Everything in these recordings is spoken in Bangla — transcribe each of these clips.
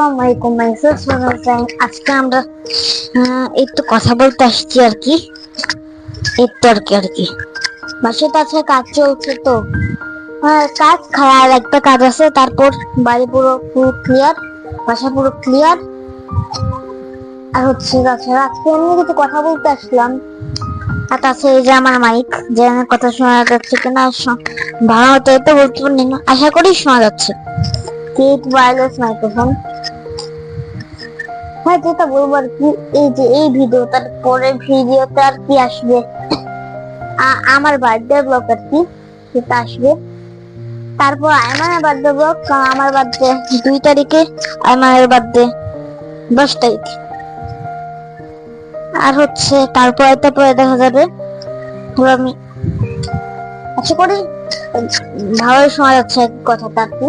আলাইকুম আজকে আমরা একটু কথা বলতে আসছি আর কি। তো আর কি আর কি। বাসাতে আছে কাজ চলছে তো। হ্যাঁ, কাজ খারাপ একটা কাজ আছে তারপর বাড়ি পুরো পুরো ক্লিয়ার বাসা পুরো ক্লিয়ার আর হচ্ছে তাছাড়া আজকে এমনি কিছু কথা বলতে আসলাম। আর তাছাড়া এই যে আমার মাইক যে কথা শোনা যাচ্ছে কিনা ভালো মতো তো বলতে পারি না আশা করি শোনা যাচ্ছে। কেট ওয়্যারলেস মাইক্রোফোন হ্যাঁ যেটা বলব আর কি, এই যে এই ভিডিওটার পরের ভিডিওতে আর কি আসবে? আমার বার্থডে ব্লগ আর কি, সেটা আসবে। তারপর আয়মানের বার্থডে ব্লগ আমার বার্থডে দুই তারিখে আয়মানের বার্থডে দশ তারিখ। আর হচ্ছে তারপর তারপরে তারপরে দেখা যাবে পুরো আমি আশা করি, ভালোই শোনা যাচ্ছে কথাটা আর কি।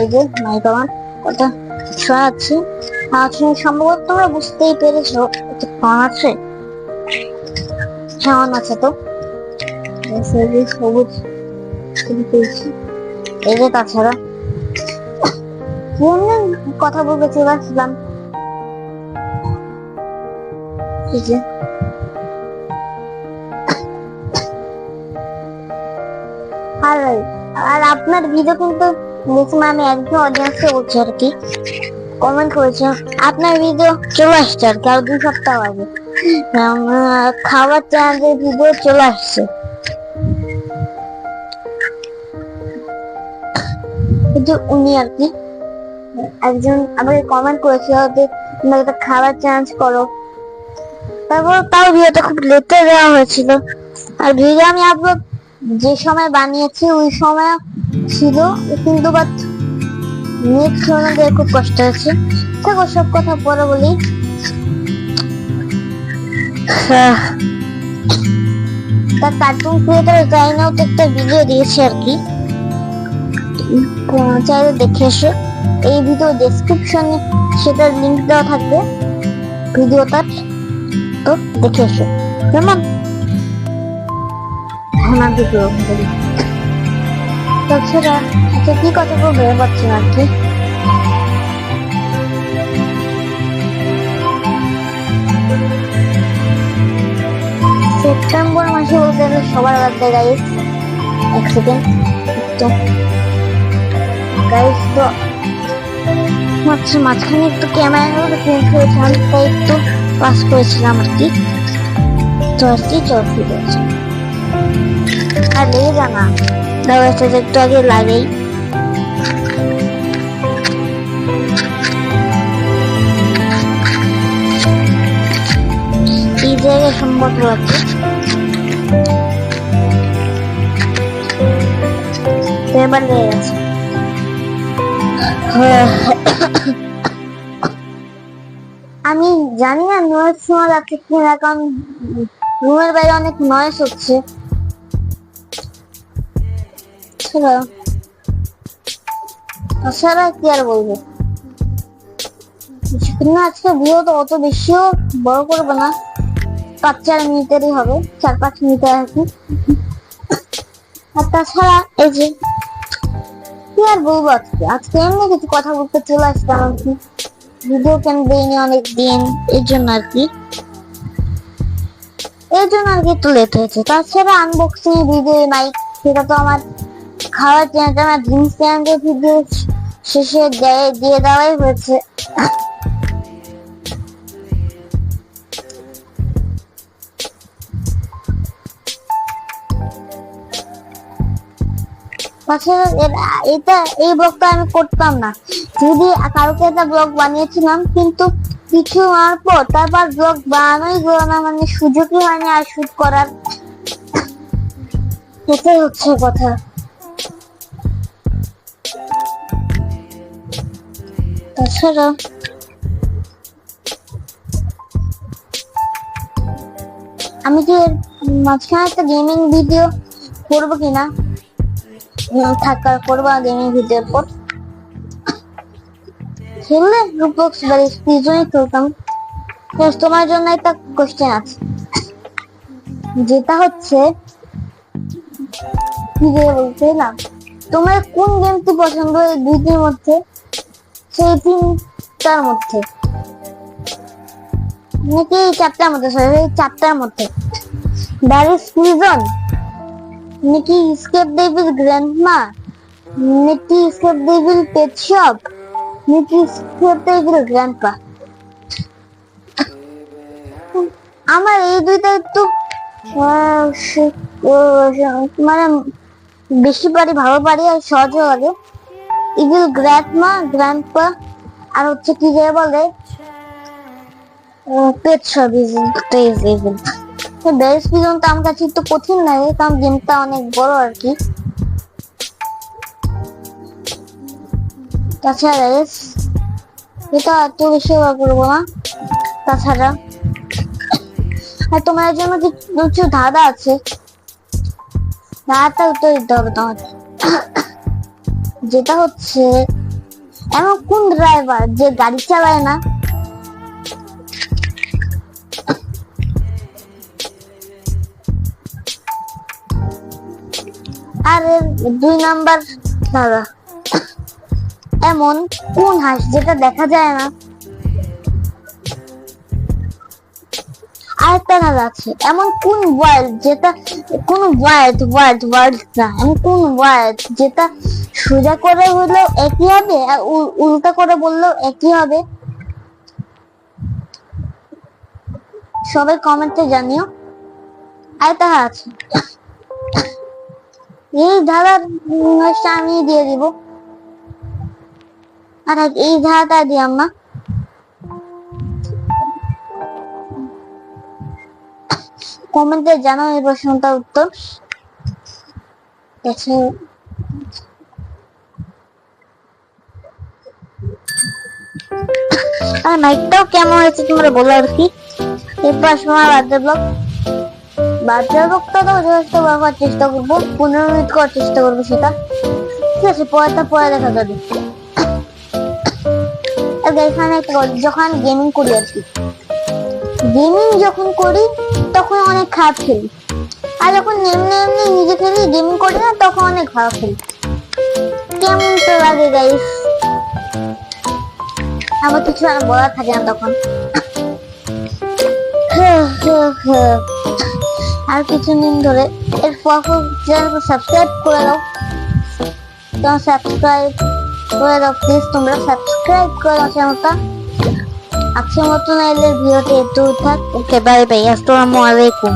এই যে যাচ্ছে সম্ভবত তোমরা বুঝতেই পেরেছ এটা কম আছে। কেমন আছে তো সবুজ পেয়েছি। এই যে তাছাড়া কথা বলতে চেয়েছিলাম এই যে। আর আর আপনার ভিডিও কিন্তু দেখলাম আমি একজন অডিয়েন্সকে বলছি আর কি। কমেন্ট করেছে, আপনার ভিডিও চলে আসছে আর কি, আর দুই সপ্তাহ আগে। খাবার চ্যানেলের ভিডিও চলে আসছে। কিন্তু উনি আর কি, একজন আমাকে কমেন্ট করেছিল যে তুমি একটা খাবার চেঞ্জ করো। তারপর তাও ভিডিওটা খুব লেটে দেওয়া হয়েছিল। আর ভিডিও আমি আপলোড যে সময় বানিয়েছি, ওই সময় ছিল, কিন্তু বাট নেট শোনা দিয়ে খুব কষ্ট হয়েছে। দেখো, সব কথা পরে বলি। তার কার্টুন ক্রিয়েটার একটা ভিডিও দিয়েছে আর কি। চাইলে দেখে এসো। এই ভিডিও ডেসক্রিপশনে সেটার লিংক দেওয়া থাকবে ভিডিওটার তো দেখে এসো। কেমন? আমার ভিডিও তাছাড়া আচ্ছা কি কথা বলব পাচ্ছি না আর কি। সেপ্টেম্বর মাসে বলতে গেলে সবার বার্থডে গাইস এক সেকেন্ড তো গাইস তো আচ্ছা মাঝখানে একটু ক্যামেরা চেঞ্জ করেছিলাম তাই একটু পাস করেছিলাম আর কি। তো আর কি চল আছে একটু আগে লাগেই এই আমি জানি না নয়েজ শোনা যাচ্ছে কিনা কারণ রুমের বাইরে অনেক নয়েজ হচ্ছে তাছাড়া তাছাড়া কি আর বলব? না আজকে ভিডিও তো অত বেশিও বড় করব না। পাঁচ চার মিনিটেরই হবে, চার পাঁচ আর কি। আর তাছাড়া এই যে, কি আর বলব আজকে? আজকে এমনি কিছু কথা বলতে চলে আসতাম আর কি। ভিডিও কেন দেয়নি অনেক দিন এর জন্য আর কি। এর জন্য আর কি একটু লেট হয়েছে। তাছাড়া আনবক্সিং ভিডিও নাই সেটা তো আমার খাওয়ার আমার ড্রিমস চ্যানেলের ভিডিও শেষে দেয়, দিয়ে দেওয়াই হয়েছে এটা, এই ব্লগটা আমি করতাম না। যদি কালকে একটা ব্লগ বানিয়েছিলাম, কিন্তু কিছু হওয়ার পর তারপর ব্লগ বানানোই গেল না মানে সুযোগই হয়নি আর শুট করার। এটাই হচ্ছে কথা। তাছাড়া আমি কি এর মাঝখানে একটা গেমিং ভিডিও করব কিনা? থাকার করব গেমিং ভিডিওর পর। খেললে রুবক্স বা দুজনেই খেলতাম। তোমার জন্য একটা কোশ্চেন আছে। যেটা হচ্ছে, কি বলতে না তোমার কোন গেমটি পছন্দ এই দুইটির মধ্যে? সেই তিনটার মধ্যে। নাকি চারটার মধ্যে সরি চারটার মধ্যে। ব্যারিস প্রিজন নাকি স্কেপ ডেভিল গ্র্যান্ডমা নাকি স্কেপ ডেভিল পেট শপ নাকি স্কেপ ডেভিল গ্র্যান্ডপা আমার এই দুইটা একটু মানে বেশি পারি, ভালো পারি আর সহজও লাগে। ইভিল গ্র্যান্ডমা, গ্র্যান্ডপা, আর হচ্ছে কি যে বলে? আমার কাছে একটু কঠিন লাগে কারণ গেমটা অনেক বড় আর কি। তাছাড়া এটা এত বেশি বার করব না। তাছাড়া, আর তোমার জন্য কিছু ধাঁধা আছে? ধাঁধাটা উত্তর দিতে হবে তোমাকে। যেটা হচ্ছে এমন কোন ড্রাইভার যে গাড়ি চালায় না? আর, দুই নাম্বার দাদা। এমন কোন হাঁস যেটা দেখা যায় না? আরেকটা নাম আছে। এমন কোন ওয়ার্ড যেটা, কোন ওয়ার্ড ওয়ার্ড ওয়ার্ড না, এমন কোন ওয়ার্ড যেটা সোজা করে একই হবে আর উল- উল্টা করে বললেও একই হবে? সবাই কমেন্টে জানিও। আরেকটা আছে। এই ধারার আমি দিয়ে দিব। আর এই ধারাটা দিয়াম না। কমেন্টে জানাও এই প্রশ্নটার উত্তর। আর নাইটটাও কেমন হয়েছে তোমরা বলো আর কি? এরপর বার্থডে ব্লগ ব্লগটা তো যথেষ্ট চেষ্টা করব, পনেরো মিনিট করার চেষ্টা করব সেটা। ঠিক আছে, পরেরটা, পরে দেখা যাবে। এখানে যখন গেমিং করি আর কি। গেমিং যখন করি তখন অনেক খারাপ খেলি। আর যখন এমনি এমনি নিজে খেলি গেমিং করি না, তখন অনেক ভালো খেলি। কেমন তো লাগে গাইস আমার কিছু আর বলার থাকে না তখন। আর কিছু দিন ধরে এর চ্যানেলকে সাবস্ক্রাইব করে দাও। তোমরা সাবস্ক্রাইব করে দাও প্লিজ তোমরা সাবস্ক্রাইব করে দাও চ্যানেলটা। আজকের মতন এলে ভিডিওটি একটু থাক। Okay bye bye. আসসালামু আলাইকুম।